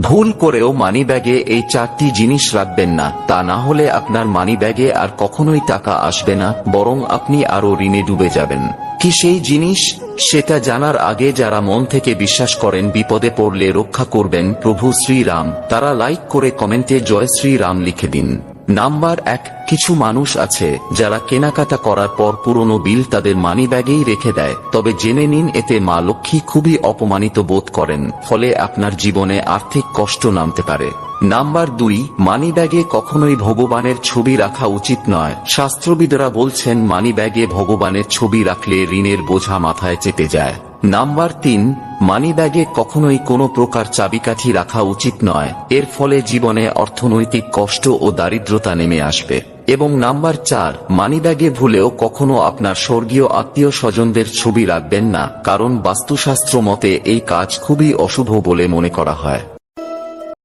ভুল করেও মানি ব্যাগে এই চারটি জিনিস রাখবেন না। তা না হলে আপনার মানি ব্যাগে আর কখনোই টাকা আসবে না, বরং আপনি আরও ঋণে ডুবে যাবেন। কি সেই জিনিস? সেটা জানার আগে যারা মন থেকে বিশ্বাস করেন বিপদে পড়লে রক্ষা করবেন প্রভু শ্রীরাম। তারা লাইক করে কমেন্টে জয় শ্রীরাম লিখে দিন। নাম্বার এক, কিছু মানুষ আছে যারা কেনাকাটা করার পর পুরনো বিল তাদের মানি ব্যাগেই রেখে দেয়। তবে জেনে নিন, এতে মা লক্ষ্মী খুবই অপমানিত বোধ করেন, ফলে আপনার জীবনে আর্থিক কষ্ট নামতে পারে। নাম্বার দুই মানি ব্যাগে কখনোই ভগবানের ছবি রাখা উচিত নয়। শাস্ত্রবিদরা বলছেন মানি ব্যাগে ভগবানের ছবি রাখলে ঋণের বোঝা মাথায় চেপে যায়। নাম্বার তিন মানি ব্যাগে কখনোই কোনো প্রকার চাবিকাঠি রাখা উচিত নয়। এর ফলে জীবনে অর্থনৈতিক কষ্ট ও দারিদ্রতা নেমে আসবে। এবং নাম্বার চার মানি ব্যাগে ভুলেও কখনো আপনার স্বর্গীয় আত্মীয় স্বজনদের ছবি রাখবেন না, কারণ বাস্তুশাস্ত্র মতে এই কাজ খুবই অশুভ বলে মনে করা হয়।